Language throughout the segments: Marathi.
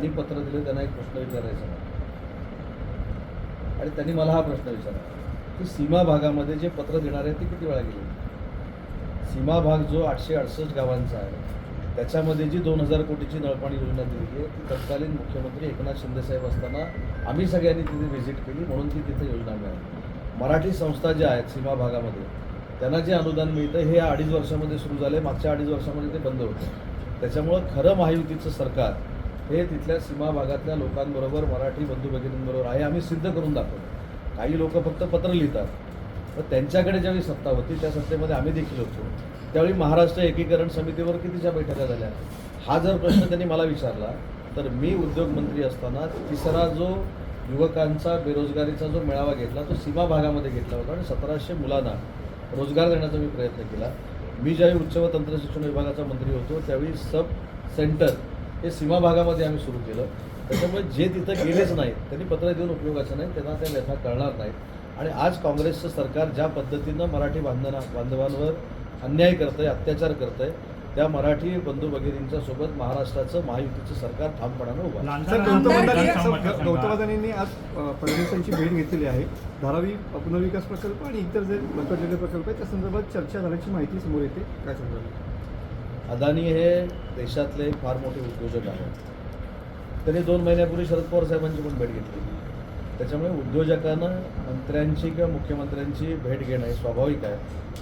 आधी पत्र दिलं त्यांना एक प्रश्न विचारायचा आणि त्यांनी मला हा प्रश्न विचारला. की सीमा भागामध्ये जे पत्र देणार आहे ते किती वेळा गेले? सीमा भाग जो आठशे अडसष्ट गावांचा आहे त्याच्यामध्ये जी दोन हजार कोटीची नळपाणी योजना दिलेली आहे ती तत्कालीन मुख्यमंत्री एकनाथ शिंदेसाहेब असताना आम्ही सगळ्यांनी तिथे व्हिजिट केली म्हणून ती तिथे योजना मिळाली. मराठी संस्था ज्या आहेत सीमा भागामध्ये त्यांना जे अनुदान मिळतं हे अडीच वर्षामध्ये सुरू झाले मागच्या अडीच वर्षामध्ये ते बंद होतं त्याच्यामुळं खरं महायुतीचं सरकार हे तिथल्या सीमा भागातल्या लोकांबरोबर मराठी बंधू भगिनींबरोबर आहे आम्ही सिद्ध करून दाखवतो. काही लोक फक्त पत्र लिहितात. तर त्यांच्याकडे ज्यावेळी सत्ता होती त्या सत्तेमध्ये आम्ही देखील होतो. त्यावेळी महाराष्ट्र एकीकरण समितीवर कितीच्या बैठका झाल्या? हा जर प्रश्न त्यांनी मला विचारला तर मी उद्योगमंत्री असताना तिसरा जो युवकांचा बेरोजगारीचा जो मेळावा घेतला तो सीमा भागामध्ये घेतला होता आणि सतराशे मुलांना रोजगार देण्याचा मी प्रयत्न केला. मी ज्यावेळी उच्च व तंत्र शिक्षण विभागाचा मंत्री होतो त्यावेळी सब सेंटर हे सीमा भागामध्ये आम्ही सुरू केलं. त्याच्यामुळे जे तिथं गेलेच नाहीत त्यांनी पत्र देऊन उपयोगाचं नाही त्यांना त्या व्यथा कळणार नाहीत. आणि आज काँग्रेसचं सरकार ज्या पद्धतीनं मराठी बांधना बांधवांवर अन्याय करतंय अत्याचार करतंय त्या मराठी बंधू भगिनींच्या सोबत महाराष्ट्राचं महायुतीचं सरकार ठामपणानं उभं आहे. सर आमदार गौतम किरण अदानी सामंत गौतम अदानींनी आज फडणवीसांची भेट घेतलेली आहे. धारावी पुनर्विकास प्रकल्प आणि इतर जे रखडलेले प्रकल्प आहेत त्या संदर्भात चर्चा झाल्याची माहिती समोर येते. काय सांगाल अदानी हे देशातले एक फार मोठे उद्योजक आहेत. त्यांनी दोन महिन्यापूर्वी शरद पवार साहेबांची पण भेट घेतली. त्याच्यामुळे उद्योजकानं मंत्र्यांची किंवा मुख्यमंत्र्यांची भेट घेणं हे स्वाभाविक आहे.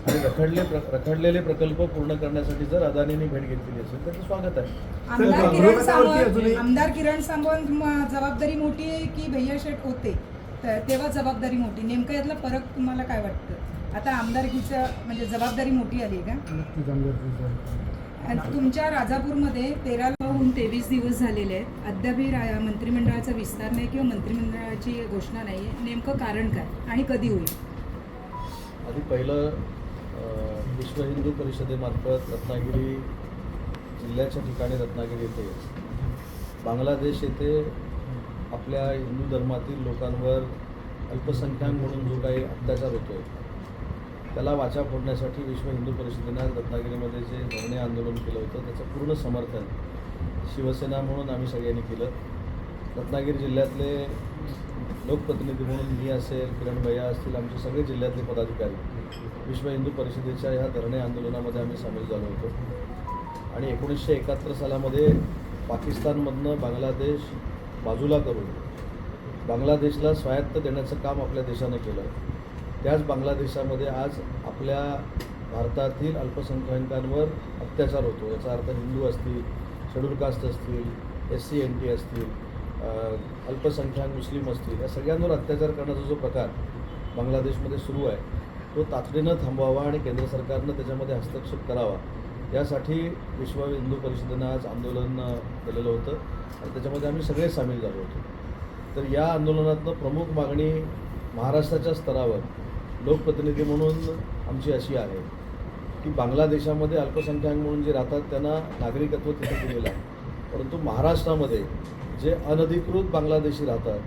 आणि रखडले प्र रखडलेले प्रकल्प पूर्ण करण्यासाठी जर अदानींनी भेट घेतलेली असेल तर ते स्वागत आहे. आमदार किरण आमदार किरण म- जबाबदारी मोठी आहे की भैया शेठ होते? तर तेव्हा जबाबदारी मोठी. नेमकं यातला फरक तुम्हाला काय वाटतं? आता आमदारकीचं म्हणजे जबाबदारी मोठी आली आहे का? तुमच्या राजापूरमध्ये तेरा लावून तेवीस दिवस झालेले आहेत. अद्यापही रा- मंत्रिमंडळाचा विस्तार नाही किंवा मंत्रिमंडळाची घोषणा नाही. आहे नेमकं कारण काय आणि कधी होईल? आधी पहिलं विश्व हिंदू परिषदेमार्फत रत्नागिरी जिल्ह्याच्या ठिकाणी रत्नागिरी येथे बांगलादेश येथे आपल्या हिंदू धर्मातील लोकांवर अल्पसंख्याक म्हणून जो काही अत्याचार होतो त्याला वाचा फोडण्यासाठी विश्व हिंदू परिषदेनं आज रत्नागिरीमध्ये जे धरणे आंदोलन केलं होतं त्याचं पूर्ण समर्थन शिवसेना म्हणून आम्ही सगळ्यांनी केलं. रत्नागिरी जिल्ह्यातले लोकप्रतिनिधी म्हणून मी असेल किरण भैया असतील आमचे सगळे जिल्ह्यातले पदाधिकारी विश्व हिंदू परिषदेच्या ह्या धरणे आंदोलनामध्ये आम्ही सामील झालो होतो. आणि एकोणीसशे एकाहत्तर सालामध्ये पाकिस्तानमधनं बांगलादेश बाजूला करून बांगलादेशला स्वायत्त देण्याचं काम आपल्या देशानं केलं. त्याच बांगलादेशामध्ये आज आपल्या भारतातील अल्पसंख्याकांवर अत्याचार होतो. याचा अर्थ हिंदू असतील शेड्यूल कास्ट असतील एस सी एन टी असतील अल्पसंख्याक मुस्लिम असतील या सगळ्यांवर अत्याचार करण्याचा जो प्रकार बांगलादेशमध्ये सुरू आहे तो तातडीनं थांबवावा आणि केंद्र सरकारनं त्याच्यामध्ये हस्तक्षेप करावा. यासाठी विश्व हिंदू परिषदेनं आज आंदोलन केलेलं होतं आणि त्याच्यामध्ये आम्ही सगळे सामील झालो होतो. तर या आंदोलनातनं प्रमुख मागणी महाराष्ट्राच्या स्तरावर लोकप्रतिनिधी म्हणून आमची अशी आहे की बांगलादेशामध्ये अल्पसंख्याक म्हणून जे राहतात त्यांना नागरिकत्व तिथे दिलेलं आहे. परंतु महाराष्ट्रामध्ये जे अनधिकृत बांगलादेशी राहतात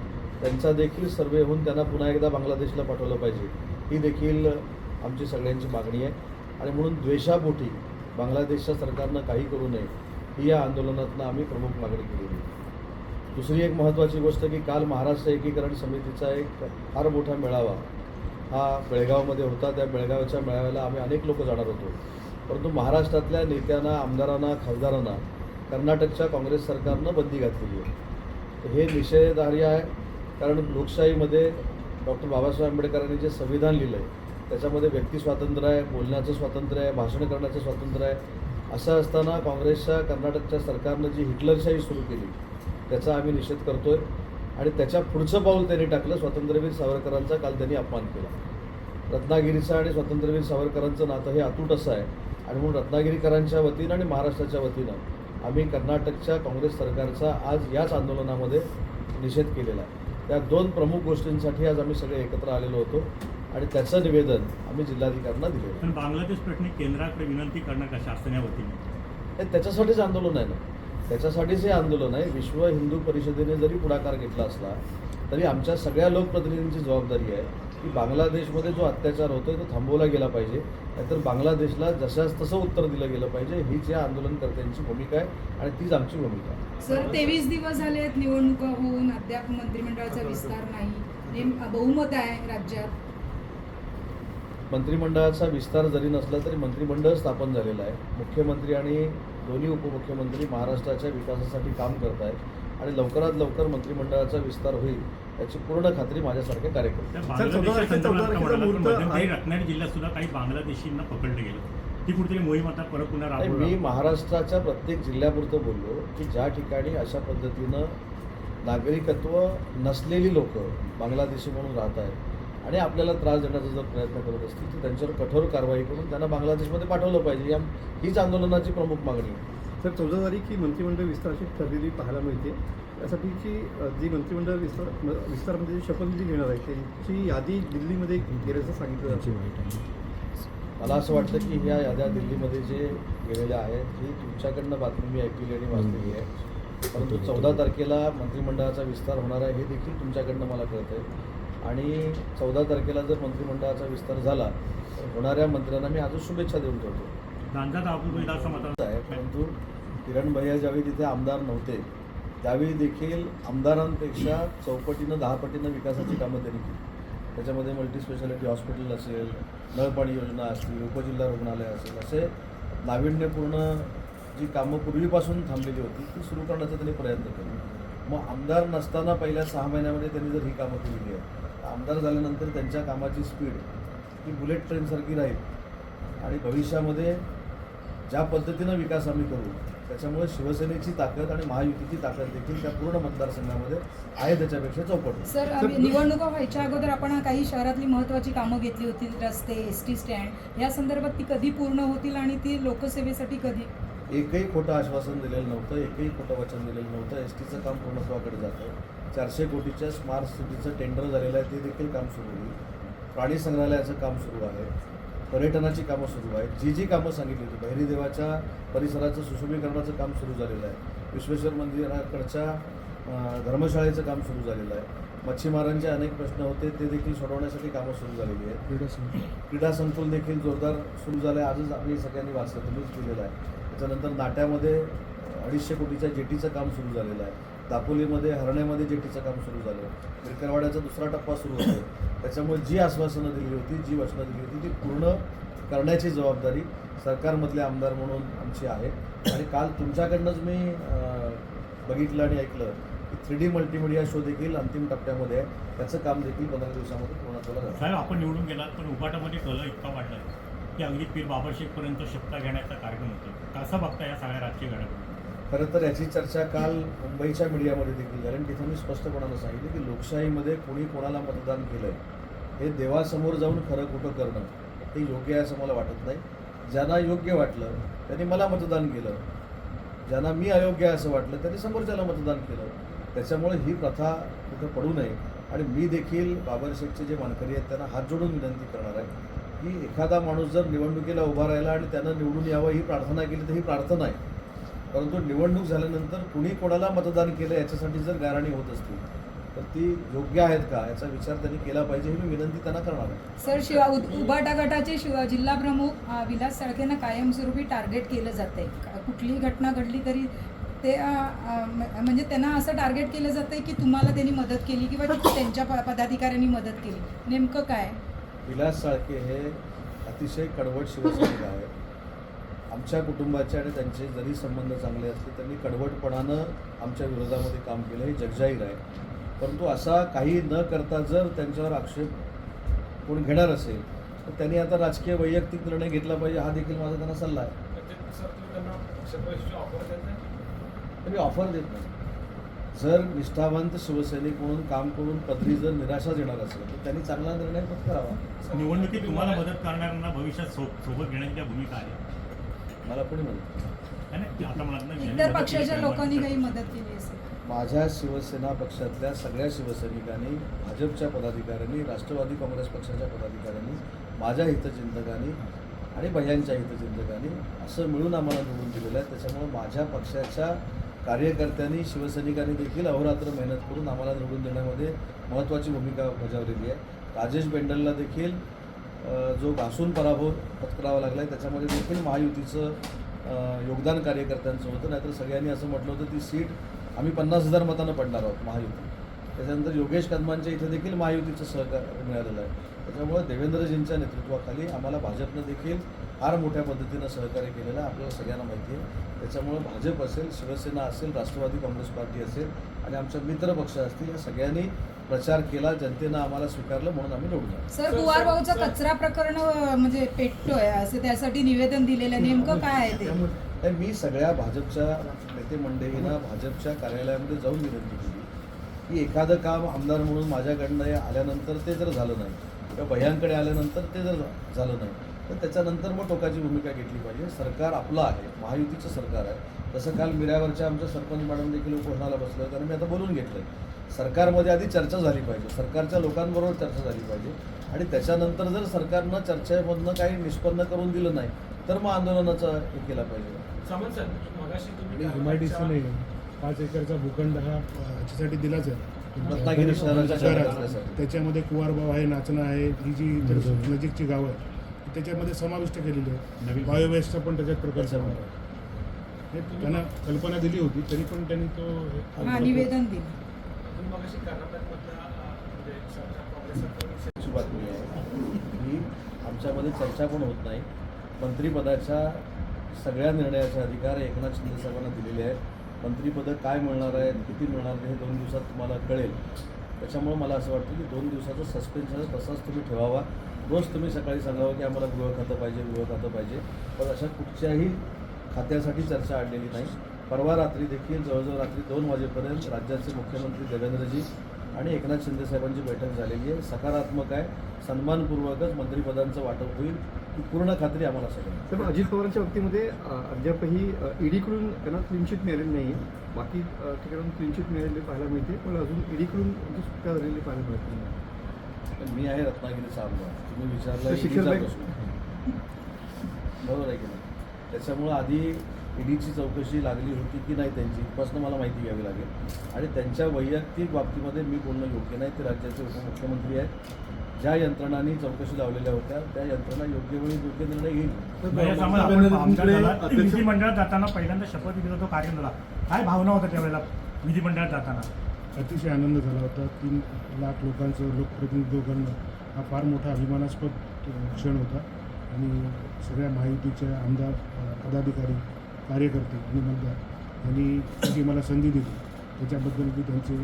त्यांचा देखील सर्वे होऊन त्यांना पुन्हा एकदा बांगलादेशला पाठवलं पाहिजे. ही देखील आमची सगळ्यांची मागणी आहे. आणि म्हणून द्वेषापोटी बांगलादेशच्या सरकारनं काही करू नये ही या आंदोलनातनं आम्ही प्रमुख मागणी केलेली दुसरी एक महत्त्वाची गोष्ट की काल महाराष्ट्र एकीकरण समितीचा एक फार मोठा मेळावा हा बेळगावमध्ये होता. त्या बेळगावच्या मेळाव्याला आम्ही अनेक लोक जाणार होतो. परंतु महाराष्ट्रातल्या नेत्यांना आमदारांना खासदारांना कर्नाटकच्या काँग्रेस सरकारनं बंदी घातलेली आहे. हे निषेधार्य आहे. कारण लोकशाहीमध्ये डॉक्टर बाबासाहेब आंबेडकरांनी जे संविधान लिहिलं आहे त्याच्यामध्ये व्यक्ती स्वातंत्र्य आहे बोलण्याचं स्वातंत्र्य आहे भाषण करण्याचं स्वातंत्र्य आहे. असं असताना काँग्रेसच्या कर्नाटकच्या सरकारनं जी हिटलरशाही सुरू केली त्याचा आम्ही निषेध करतो आहे आणि त्याच्या पुढचं पाऊल त्यांनी टाकलं स्वातंत्र्यवीर सावरकरांचा काल त्यांनी अपमान केला. रत्नागिरीचं आणि स्वातंत्र्यवीर सावरकरांचं नातं हे अतूट असं आहे. आणि म्हणून रत्नागिरीकरांच्या वतीनं आणि महाराष्ट्राच्या वतीनं आम्ही कर्नाटकच्या काँग्रेस सरकारचा आज याच आंदोलनामध्ये निषेध केलेला आहे. त्या दोन प्रमुख गोष्टींसाठी आज आम्ही सगळे एकत्र आलेलो होतो आणि त्याचं निवेदन आम्ही जिल्हाधिकाऱ्यांना पण बांगलादेश प्रश्नी केंद्राकडे विनंती करणं का शासन या वतीने? हे त्याच्यासाठीच आंदोलन आहे ना. त्याच्यासाठीच हे आंदोलन आहे. विश्व हिंदू परिषदेने जरी पुढाकार घेतला असला तरी आमच्या सगळ्या लोकप्रतिनिधींची जबाबदारी आहे की बांगलादेशमध्ये जो अत्याचार होतोय तो थांबवला गेला पाहिजे. नाहीतर बांगलादेशला जशाच तसं उत्तर दिलं गेलं पाहिजे. हीच या आंदोलनकर्त्यांची भूमिका आहे आणि तीच आमची भूमिका आहे. सर तेवीस दिवस झाले आहेत निवडणुका होऊन. अद्याप मंत्रिमंडळाचा विस्तार नाही. बहुमत आहे राज्यात. मंत्रिमंडळाचा विस्तार जरी नसला तरी मंत्रिमंडळ स्थापन झालेलं आहे. मुख्यमंत्री आणि दोन्ही उपमुख्यमंत्री महाराष्ट्राच्या विकासासाठी काम करत आहेत आणि लवकरात लवकर मंत्रिमंडळाचा विस्तार होईल याची पूर्ण खात्री माझ्यासारख्या कार्यकर्ते. रत्नागिरी जिल्ह्यात सुद्धा काही बांगलादेशींना पकडलं गेलं. ती कुठेतरी मोहीम आता परत पुन्हा नाही, राबवली मी महाराष्ट्राच्या प्रत्येक जिल्ह्यापुरतं बोललो की ज्या ठिकाणी अशा पद्धतीनं नागरिकत्व नसलेली लोक बांगलादेशी म्हणून राहत आहेत आणि आपल्याला त्रास देण्याचा जर प्रयत्न करत असतील तर त्यांच्यावर कठोर कारवाई करून त्यांना बांगलादेशमध्ये पाठवलं पाहिजे. या हीच आंदोलनाची प्रमुख मागणी आहे. तर चौदा तारीख ही मंत्रिमंडळ विस्ताराची ठरलेली पाहायला मिळते. त्यासाठीची जी मंत्रिमंडळ विस्तार म- विस्तारमध्ये जी शपथविधी घेणार आहे त्यांची यादी दिल्लीमध्ये गेल्याचं सांगितलं जातं. मला असं वाटतं की ह्या याद्या दिल्लीमध्ये जे गेलेल्या आहेत ही तुमच्याकडनं बातमी मी ऐकलेली आणि वाचलेली आहे. परंतु चौदा तारखेला मंत्रिमंडळाचा विस्तार होणार आहे हे देखील तुमच्याकडनं मला कळतं आहे आणि चौदा तारखेला जर मंत्रिमंडळाचा विस्तार झाला तर होणाऱ्या मंत्र्यांना मी अजून शुभेच्छा देऊन ठेवतो. आहे परंतु किरण भैया ज्यावेळी तिथे आमदार नव्हते त्यावेळी देखील आमदारांपेक्षा चौपटीनं दहा पटीनं विकासाची कामं त्यांनी केली. त्याच्यामध्ये मल्टीस्पेशालिटी हॉस्पिटल असेल नळपाणी योजना असतील उपजिल्हा रुग्णालय असेल असे नाविन्यपूर्ण जी कामं पूर्वीपासून थांबलेली होती ती सुरू करण्याचा त्यांनी प्रयत्न केले. मग आमदार नसताना पहिल्या सहा महिन्यामध्ये त्यांनी जर ही कामं केलेली आहे तर आमदार झाल्यानंतर त्यांच्या कामाची स्पीड ही बुलेट ट्रेनसारखी राहील. आणि भविष्यामध्ये ज्या पद्धतीनं विकास आम्ही करू त्याच्यामुळे शिवसेनेची ताकद आणि महायुतीची ताकद देखील त्या पूर्ण मतदारसंघामध्ये आहे त्याच्यापेक्षा चौपट. सर आम्ही निवडणुका व्हायच्या अगोदर आपण काही शहरातली महत्त्वाची कामं घेतली होती रस्ते एस टी स्टँड या संदर्भात ती कधी पूर्ण होतील आणि ती लोकसेवेसाठी कधी? एकही खोटं आश्वासन दिलेलं नव्हतं एकही खोटं वचन दिलेलं नव्हतं. एस टीचं काम पूर्णत्वाकडे जातं. चारशे कोटीच्या स्मार्ट सिटीचं टेंडर झालेलं आहे ते देखील काम सुरू होईल प्राणी संग्रहालयाचं काम सुरू आहे पर्यटनाची कामं सुरू आहेत. जी जी कामं सांगितली होती बहिरी देवाच्या परिसराचं सुशोभीकरणाचं काम सुरू झालेलं आहे. विश्वेश्वर मंदिराकडच्या धर्मशाळेचं काम सुरू झालेलं आहे. मच्छीमारांचे अनेक प्रश्न होते ते देखील सोडवण्यासाठी कामं सुरू झालेली आहेत. क्रीडा संकुल. देखील जोरदार सुरू झालं आहे आजच आम्ही सगळ्यांनी वाचलं तुम्हीच केलेलं आहे. त्याच्यानंतर नाट्यामध्ये अडीचशे कोटीच्या जेटीचं काम सुरू झालेलं आहे. दापोलीमध्ये हरण्यामध्ये जेटीचं काम सुरू झालं विरकरवाड्याचा दुसरा टप्पा सुरू होतो. त्याच्यामुळे जी आश्वासनं दिली होती जी वचनं दिली होती ती पूर्ण करण्याची जबाबदारी सरकारमधले आमदार म्हणून आमची आहे. आणि काल तुमच्याकडनंच मी बघितलं आणि ऐकलं की थ्री डी मल्टीमीडिया शो देखील अंतिम टप्प्यामध्ये आहे. त्याचं काम देखील पंधरा दिवसामध्ये पूर्ण जातं. साहेब आपण निवडून गेलात पण उपाटामध्ये कल इतका वाढला की अगदी पीर बाबाशेखपर्यंत शपथा घेण्याचा कार्यक्रम होतो कसा बघता या सगळ्या राजकीय घडामोडी? खरं तर याची चर्चा काल मुंबईच्या मीडियामध्ये देखील झाली आणि तिथं मी स्पष्टपणानं सांगितलं की लोकशाहीमध्ये कोणी कोणाला मतदान केलं हे देवासमोर जाऊन खरं कुठं करणं हे योग्य आहे असं मला वाटत नाही. ज्यांना योग्य वाटलं त्यांनी मला मतदान केलं. ज्यांना मी अयोग्य आहे असं वाटलं त्यांनी समोरच्याला मतदान केलं. त्याच्यामुळे ही प्रथा कुठं पडू नये आणि मी देखील बाबर शेखचे जे मानकरी आहेत त्यांना हात जोडून विनंती करणार आहे की एखादा माणूस जर निवडणुकीला उभा राहिला आणि त्यांना निवडून यावं ही प्रार्थना केली तर ही प्रार्थना आहे. परंतु निवडणूक झाल्यानंतर कुणी कोणाला मतदान केलं याच्यासाठी जर गाराणी होत असतील तर ती योग्य आहेत का? याचा विचार त्यांनी केला पाहिजे ही मी विनंती त्यांना करणार आहे. सर शिवा उबाटा गटाचे शिवा जिल्हा प्रमुख विलास साळकेंना कायमस्वरूपी टार्गेट केलं जाते कुठलीही घटना घडली तरी ते म्हणजे त्यांना असं टार्गेट केलं जातं की तुम्हाला त्यांनी मदत केली किंवा त्यांच्या पदाधिकाऱ्यांनी मदत केली. नेमकं काय? विलास साळके हे अतिशय कडवट शिवसैनिक आहेत. आमच्या कुटुंबाचे आणि त्यांचे जरी संबंध चांगले असले त्यांनी कडवटपणानं आमच्या विरोधामध्ये काम केलं हे जगजाहीर आहे. परंतु असा काही न करता जर त्यांच्यावर आक्षेप कोण घेणार असेल तर त्यांनी आता राजकीय वैयक्तिक निर्णय घेतला पाहिजे हा देखील माझा त्यांना सल्ला आहे. तुम्ही मी ऑफर देत नाही. जर निष्ठावंत शिवसैनिक म्हणून काम करून पदरी जर निराशा देणार असेल तर त्यांनी चांगला निर्णय पत्करावा निवडणुकीत तुम्हाला मदत करणाऱ्यांना भविष्यात सोबत घेण्याच्या भूमिका आहे मला कोणी म्हणतं है ना? आता मला वाटतं यांनी इतर मदत पक्षाच्या केली लोकांनी पाहिजे. काही मदत केली असेल माझ्या शिवसेना पक्षातल्या सगळ्या शिवसैनिकांनी भाजपच्या पदाधिकाऱ्यांनी राष्ट्रवादी काँग्रेस पक्षाच्या पदाधिकाऱ्यांनी माझ्या हितचिंतकांनी आणि भैयांच्या हितचिंतकांनी असं मिळून आम्हाला निवडून दिलेलं आहे त्याच्यामुळे माझ्या पक्षाच्या कार्यकर्त्यांनी शिवसैनिकांनी देखील अहोरात्र मेहनत करून आम्हाला निवडून देण्यामध्ये महत्त्वाची भूमिका बजावलेली आहे राजेश बेंडलला देखील जो घासून पराभव पत्करावा लागला आहे त्याच्यामध्ये देखील महायुतीचं योगदान कार्यकर्त्यांचं होतं. नाहीतर सगळ्यांनी असं म्हटलं होतं ती सीट आम्ही पन्नास हजार मतानं पडणार आहोत महायुती. त्याच्यानंतर योगेश कदमांच्या इथे देखील महायुतीचं सहकार्य मिळालेलं आहे. त्याच्यामुळे देवेंद्रजींच्या नेतृत्वाखाली आम्हाला भाजपनं देखील फार मोठ्या पद्धतीनं सहकार्य केलेलं आहे आपल्याला सगळ्यांना माहिती आहे. त्याच्यामुळं भाजप असेल शिवसेना असेल राष्ट्रवादी काँग्रेस पार्टी असेल आणि आमच्या मित्र पक्ष असतील या सगळ्यांनी प्रचार केला जनतेनं आम्हाला स्वीकारलं म्हणून आम्ही निवडून आलो. सर कुवार भाऊचं कचरा प्रकरण अं, म्हणजे पेटतोय असं त्यासाठी निवेदन दिलेलं आहे. नेमकं काय आहे ते? नाही, मी सगळ्या भाजपच्या नेते मंडळींना भाजपच्या कार्यालयामध्ये जाऊन विनंती केली. की एखादं काम आमदार म्हणून माझ्याकडनं हे आल्यानंतर ते जर झालं नाही किंवा भैयांकडे आल्यानंतर ते जर झालं नाही तर त्याच्यानंतर मग टोकाची भूमिका घेतली पाहिजे. सरकार आपलं आहे महायुतीचं सरकार आहे. तसं काल मिऱ्यावरच्या आमच्या सरपंच मॅडम देखील उपोषणाला बसलं आणि मी आता बोलून घेतलं सरकारमध्ये आधी चर्चा झाली पाहिजे. सरकारच्या लोकांबरोबर चर्चा झाली पाहिजे. आणि त्याच्यानंतर जर सरकारनं चर्चेमधनं काही निष्पन्न करून दिलं नाही तर मग आंदोलनाचा हे केला पाहिजे. नाही. पाच एकरचा भूखंड हा ह्याच्यासाठी दिलाच आहे. रत्नागिरी शहराच्या शहरात. त्याच्यामध्ये कुवारबाव आहे नाचणं आहे ही जी इतर नजीकची गावं आहेत त्याच्यामध्ये समाविष्ट केलेली आहे नवीन. बायोवेस्टचा पण त्याच्यात प्रकार त्याच्यामध्ये. आहे हे त्यांना कल्पना दिली होती तरी पण त्यांनी तो हा निवेदन दिलं. बातमी आहे की आमच्यामध्ये चर्चा पण होत नाही. मंत्रिपदाच्या सगळ्या निर्णयाचे अधिकार एकनाथ शिंदे साहेबांना दिलेले आहेत. मंत्रिपदं काय मिळणार आहेत किती मिळणार आहे हे दोन दिवसात तुम्हाला कळेल. त्याच्यामुळे मला असं वाटतं की दोन दिवसाचा सस्पेन्शन तसाच तुम्ही ठेवावा. रोज तुम्ही सकाळी सांगावं की आम्हाला गृह खातं पाहिजे गृह खातं पाहिजे. पण अशा कुठच्याही खात्यासाठी चर्चा आणलेली नाही. परवा रात्री देखील जवळजवळ रात्री दोन वाजेपर्यंत राज्याचे मुख्यमंत्री देवेंद्रजी आणि एकनाथ शिंदे साहेबांची बैठक झालेली आहे. सकारात्मक आहे. सन्मानपूर्वकच मंत्रिपदांचं वाटप होईल ही पूर्ण खात्री आम्हाला सगळ्यांना. तर अजित पवारांच्या बाबतीमध्ये अद्यापही ईडीकडून त्यांना क्लीनशीट मिळालेली नाही आहे बाकी ठिकाणून क्लीनशीट मिळालेली पाहायला मिळते. पण अजून ईडीकडून सुटका झालेली पाहायला मिळत नाही. पण मी आहे रत्नागिरीचा आमदार तुम्ही विचारलं बरोबर आहे की नाही? त्याच्यामुळं आधी ईडीची चौकशी लागली होती की नाही त्यांची इथपासून मला माहिती घ्यावी लागेल. आणि त्यांच्या वैयक्तिक बाबतीमध्ये मी बोलणं योग्य नाही ते राज्याचे उपमुख्यमंत्री आहेत. ज्या यंत्रणांनी चौकशी लावलेल्या होत्या त्या यंत्रणा योग्य वेळी योग्य निर्णय झाला विधिमंडळात जाताना पहिल्यांदा शपथविधीचा जो कार्यक्रम झाला काय भावना होता त्यावेळेला विधिमंडळात जाताना? अतिशय आनंद झाला होता. तीन लाख लोकांचं लोकप्रतिनिधित्व करणं हा फार मोठा अभिमानास्पद क्षण होता. आणि सगळ्या महायुतीच्या आमदार पदाधिकारी कार्यकर्ते आणि मतदार यांनी जी मला संधी दिली. त्याच्याबद्दल मी त्यांचे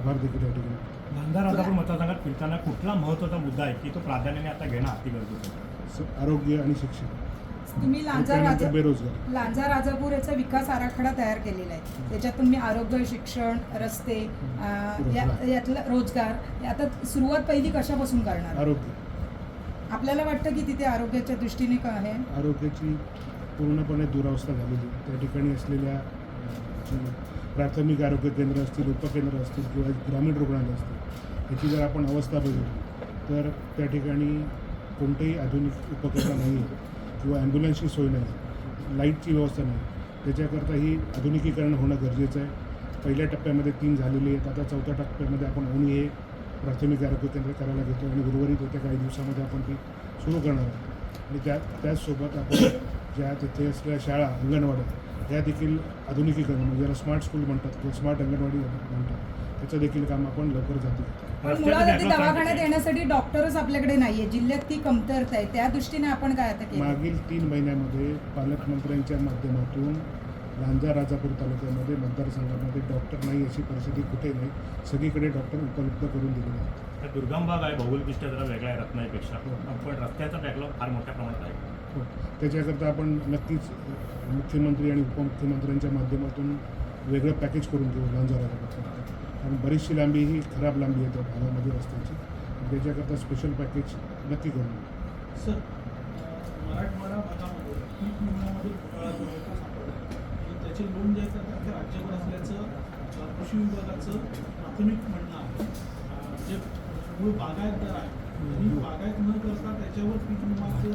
आभार देखील या ठिकाणी गांधार राजापूर मतदारसंघात फिरताना कुठला महत्त्वाचा मुद्दा आहे की तो प्राधान्याने आता घेणं अति गरजेचं आहे? स- आरोग्य आणि शिक्षण. तुम्ही लांजा त्यानंतर राजा बेरोजगार. लांजा राजापूर याचा विकास आराखडा तयार केलेला आहे. त्याच्यात तुम्ही आरोग्य शिक्षण रस्ते अं, या- रोजगार. यातलं रोजगार आता सुरुवात पहिली कशापासून करणार? आरोग्य. आपल्याला वाटतं की तिथे आरोग्याच्या दृष्टीने काय आहे? आरोग्याची पूर्णपणे दुरावस्था झालेली. त्या ठिकाणी असलेल्या प्राथमिक आरोग्य केंद्र असतील उपकेंद्र असतील किंवा ग्रामीण रुग्णालय असतील याची जर आपण अवस्था बघितली तर त्या ठिकाणी कोणतेही आधुनिक उपकरण नाही आहे किंवा ॲम्ब्युलन्सची सोय नाही लाईटची व्यवस्था नाही त्याच्याकरता ही आधुनिकीकरण होणं गरजेचं आहे. पहिल्या टप्प्यामध्ये तीन झालेली आहेत आता चौथ्या टप्प्यामध्ये आपण ओणी हे प्राथमिक आरोग्य केंद्र करायला घेतो आणि उर्वरित होत्या काही दिवसामध्ये आपण ती सुरू करणार आहोत. आणि त्या त्याचसोबत आपण ज्या तिथे असलेल्या शाळा अंगणवाड्या या देखील आधुनिकीकरण म्हणजे ज्याला स्मार्ट स्कूल म्हणतात किंवा स्मार्ट अंगणवाडी म्हणतात. त्याचं देखील काम आपण लवकर जातो. पण मुळात दवाखान्यात. येण्यासाठी डॉक्टरच आपल्याकडे नाहीये. जिल्ह्यात ती कमतरता आहे. त्या दृष्टीने आपण काय आता केलं? मागील तीन महिन्यामध्ये पालकमंत्र्यांच्या माध्यमातून लांजा राजापूर तालुक्यामध्ये मतदारसंघामध्ये डॉक्टर नाही अशी परिस्थिती कुठे नाही सगळीकडे डॉक्टर उपलब्ध करून दिलेले आहेत. दुर्गम भाग आहे भौगोलिकदृष्ट्या जरा वेगळा आहे रत्नागिरीपेक्षा पण रस्त्याचा बॅकलॉग फार मोठ्या प्रमाणात आहे. हो त्याच्याकरता आपण नक्कीच मुख्यमंत्री आणि उपमुख्यमंत्र्यांच्या माध्यमातून वेगळं पॅकेज करून घेऊ लांजा राजापूरचं कारण बरीचशी लांबी ही खराब लांबी आहे त्या भागामध्ये रस्त्याची. त्याच्याकरता स्पेशल पॅकेज नक्की करून घेऊ सर मराठवाडा भागामध्ये पीक विम्यामध्ये घोटाळा जो आहे. तो सापडला आणि त्याचे लोन जे आहेत ते राज्यभर असल्याचं कृषी विभागाचं प्राथमिक म्हणणं आहे. जे मूळ बागायतदार आहे बागायत न करता त्याच्यावर पीक विमाचं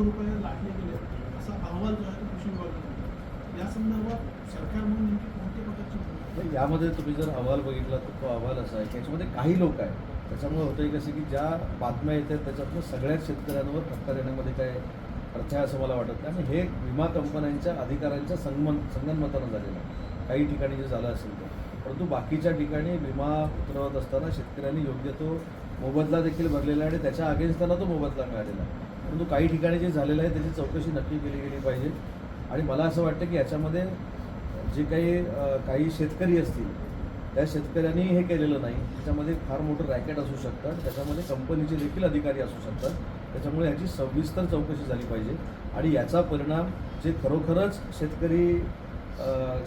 करोड रुपये लाटले गेले. असा अहवाल जो आहे तो कृषी विभागाने या संदर्भात सरकार म्हणून नेमकी कोणत्या प्रकारची यामध्ये तुम्ही जर अहवाल बघितला तर तो अहवाल असा आहे की याच्यामध्ये काही लोक आहेत. त्याच्यामुळे होतं कसं की ज्या बातम्या येतात त्याच्यातनं सगळ्याच शेतकऱ्यांवर धक्का देण्यामध्ये काय अर्थ आहे असं मला वाटत नाही. आणि हे विमा कंपन्यांच्या अधिकाऱ्यांच्या संगमन संगनमतानं झालेलं आहे. काही ठिकाणी जे झालं असेल तर परंतु बाकीच्या ठिकाणी विमा उतरवत असताना शेतकऱ्यांनी योग्य तो मोबदला देखील भरलेला आहे आणि त्याच्या अगेन्स्ट त्यांना तो मोबदला मिळालेला आहे. परंतु काही ठिकाणी जे झालेलं आहे त्याची चौकशी नक्की केली गेली पाहिजे. आणि मला असं वाटतं की याच्यामध्ये जे काही काही शेतकरी असतील त्या शेतकऱ्यांनी हे केलेलं नाही. त्याच्यामध्ये फार मोठं रॅकेट असू शकतात त्याच्यामध्ये कंपनीचे देखील अधिकारी असू शकतात. त्याच्यामुळे ह्याची सविस्तर चौकशी झाली पाहिजे. आणि याचा परिणाम जे खरोखरच शेतकरी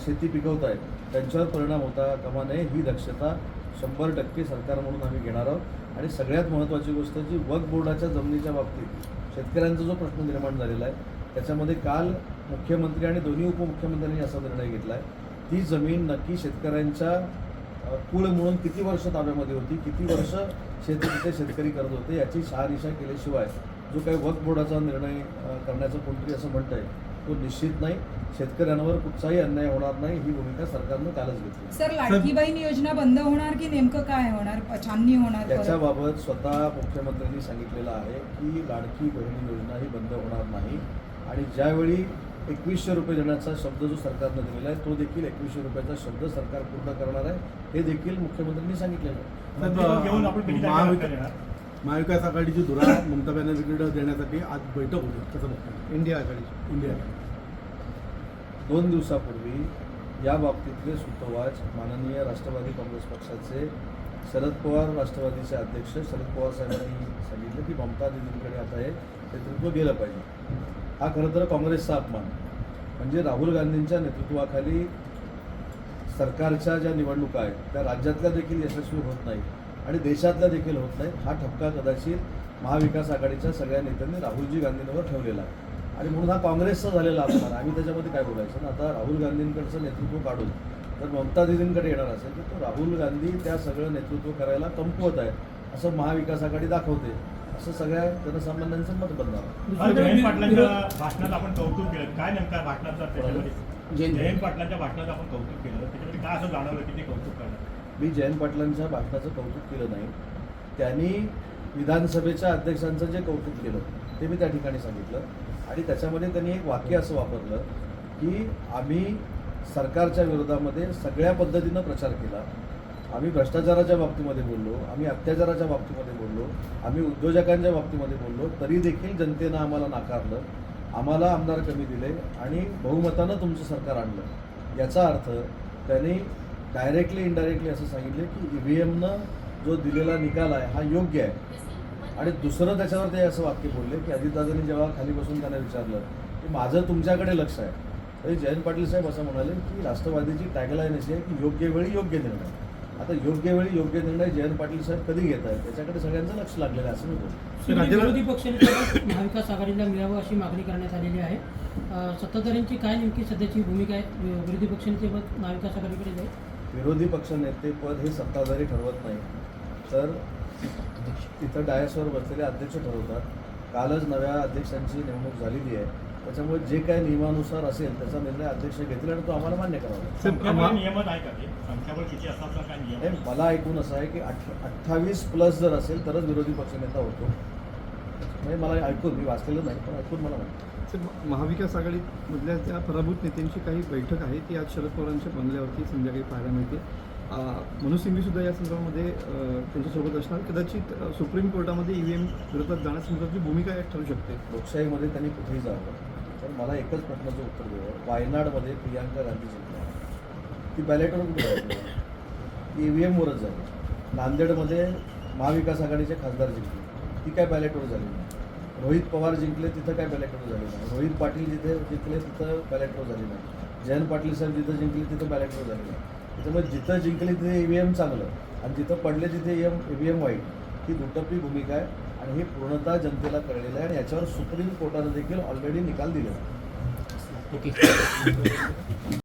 शेती पिकवत आहेत त्यांच्यावर परिणाम होता कामा नये ही दक्षता शंभर टक्के सरकार म्हणून आम्ही घेणार आहोत. आणि सगळ्यात महत्त्वाची गोष्ट जी वक बोर्डाच्या जमिनीच्या बाबतीत शेतकऱ्यांचा जो प्रश्न निर्माण झालेला आहे त्याच्यामध्ये काल मुख्यमंत्री आणि दोन्ही उपमुख्यमंत्र्यांनी असा निर्णय घेतला आहे ती जमीन नक्की शेतकऱ्यांच्या कुळ म्हणून किती वर्ष ताब्यामध्ये होती किती वर्ष शेती शेतकरी करत होते याची शहानिशा केल्याशिवाय जो काही वक्फ बोर्डाचा निर्णय करण्याचं कोणतरी असं म्हणतंय तो निश्चित नाही. शेतकऱ्यांवर कुठचाही अन्याय होणार नाही ही भूमिका सरकारनं कालच घेतली. सर लाडकी बहीण योजना बंद होणार की नेमकं काय होणार? छाननी होणार? परत? याच्याबाबत स्वतः मुख्यमंत्र्यांनी सांगितलेलं आहे की लाडकी बहिणी योजना ही बंद होणार नाही. आणि ज्यावेळी एकवीसशे रुपये देण्याचा शब्द जो सरकारनं दिलेला आहे तो देखील एकवीसशे रुपयाचा शब्द सरकार पूर्ण करणार आहे. हे देखील मुख्यमंत्र्यांनी सांगितलेलं आहे. महाविकास आघाडीची धुरा ममता बॅनर्जीकडे देण्यासाठी आज बैठक होती. कसं इंडिया आघाडीची. इंडिया दोन दिवसापूर्वी या बाबतीतले सुतोवाच माननीय राष्ट्रवादी काँग्रेस पक्षाचे शरद पवार राष्ट्रवादीचे अध्यक्ष शरद पवार साहेबांनी सांगितलं की ममता दिदींकडे आता हे नेतृत्व गेलं पाहिजे. हा खरं तर काँग्रेसचा अपमान. म्हणजे राहुल गांधींच्या नेतृत्वाखाली सरकारच्या ज्या निवडणुका आहेत त्या राज्यातल्या देखील यशस्वी होत नाही आणि देशातल्या देखील होत नाही हा ठपका कदाचित महाविकास आघाडीच्या सगळ्या नेत्यांनी राहुलजी गांधींवर ठेवलेला आहे. आणि म्हणून हा काँग्रेसचा झालेला अपमान आहे. आम्ही त्याच्यामध्ये काय बोलायचं ना? आता राहुल गांधींकडचं नेतृत्व काढून जर ममता दिदींकडे येणार असेल तर तो राहुल गांधी त्या सगळं नेतृत्व करायला कमकुवत आहे असं महाविकास आघाडी दाखवते. असं सगळ्या जनसामान्यांचं मत बनणार. पाटलांच्या भाषणात आपण कौतुक केलं. काय नेमका भाषणाचं त्याच्यामध्ये? जयंत जयंत पाटलांच्या भाषणात आपण कौतुक केलं. त्याच्यामध्ये काय असं जाणवलं की ते कौतुक करणार? मी जयंत पाटलांच्या भाषणाचं कौतुक केलं नाही. त्यांनी विधानसभेच्या अध्यक्षांचं जे कौतुक केलं ते मी त्या ठिकाणी सांगितलं. आणि त्याच्यामध्ये त्यांनी एक वाक्य असं वापरलं की आम्ही सरकारच्या विरोधामध्ये सगळ्या पद्धतीनं प्रचार केला. आम्ही भ्रष्टाचाराच्या बाबतीमध्ये बोललो आम्ही अत्याचाराच्या बाबतीमध्ये बोललो आम्ही उद्योजकांच्या बाबतीमध्ये बोललो तरी देखील जनतेनं आम्हाला नाकारलं आम्हाला आमदार कमी दिले आणि बहुमतानं तुमचं सरकार आणलं. याचा अर्थ त्यांनी डायरेक्टली इनडायरेक्टली असं सांगितले की ई व्ही एमनं जो दिलेला निकाल आहे हा योग्य आहे. आणि दुसरं त्याच्यावर ते असं वाक्य बोलले की अजितदादांनी जेव्हा खाली बसून त्यांना विचारलं की माझं तुमच्याकडे लक्ष आहे. तरी जयंत पाटील साहेब असं म्हणाले की राष्ट्रवादीची टॅगलाईन अशी आहे की योग्य वेळी योग्य निर्णय. आता योग्य वेळी योग्य निर्णय जयंत पाटील साहेब कधी घेत आहेत? त्याच्याकडे सगळ्यांचं लक्ष लागलेलं आहे असं मी बोलतो. विरोधी पक्षनेत्याला महाविकास आघाडीला मिळावं अशी मागणी करण्यात आलेली आहे. सत्ताधाऱ्यांची काय नेमकी सध्याची भूमिका आहे? वि- विरोधी पक्षनेतेपद महाविकास आघाडीकडे जाईल. विरोधी पक्षनेतेपद हे सत्ताधारी ठरवत नाही तर तिथं डायसवर बसलेले अध्यक्ष ठरवतात. कालच नव्या अध्यक्षांची नेमणूक झालेली आहे. त्याच्यामुळे जे काही नियमानुसार असेल त्याचा निर्णय अध्यक्ष घेतील आणि तो आम्हाला मान्य करावा. लागेल. काय मला ऐकून असं आहे की अठ अठ्ठावीस प्लस जर असेल तरच विरोधी पक्षनेता होतो. म्हणजे मला ऐकून मी वाचलेलं नाही पण ऐकून मला माहिती. म- महाविकास आघाडीमधल्या त्या पराभूत नेत्यांची काही बैठक आहे ती आज शरद पवारांच्या बंगल्यावरती संध्याकाळी पाहायला मिळते. मनोज सिंघवी सुद्धा या संदर्भामध्ये त्यांच्यासोबत असणार. कदाचित सुप्रीम कोर्टामध्ये ई व्ही एम विरोधात जाण्यासंदर्भाची भूमिका एक ठरू शकते. लोकशाहीमध्ये त्यांनी कुठेही जावं तर मला एकच प्रश्नाचं उत्तर द्यावं वायनाडमध्ये प्रियांका गांधी जिंकल्या. ती बॅलेटवर कुठे ई व्ही एमवरच झाली नांदेडमध्ये महाविकास आघाडीचे खासदार जिंकले. ती काय बॅलेटवर झाली नाही. रोहित पवार जिंकले तिथं काय बॅलेटवर झाले नाही. रोहित पाटील जिथे जिंकले तिथं बॅलेटवर झाली नाही. जयंत पाटील साहेब जिथं जिंकले तिथं बॅलेटवर झाले नाही. त्याच्यामुळे जिथं जिंकले तिथे ई व्ही एम चांगलं. आणि जिथं पडले तिथे एम ई व्ही एम वाईट. ही दुटप्पी भूमिका आहे आणि हे पूर्णतः जनतेला कळलेलं आहे आणि याच्यावर सुप्रीम कोर्टानं देखील ऑलरेडी निकाल दिले ओके.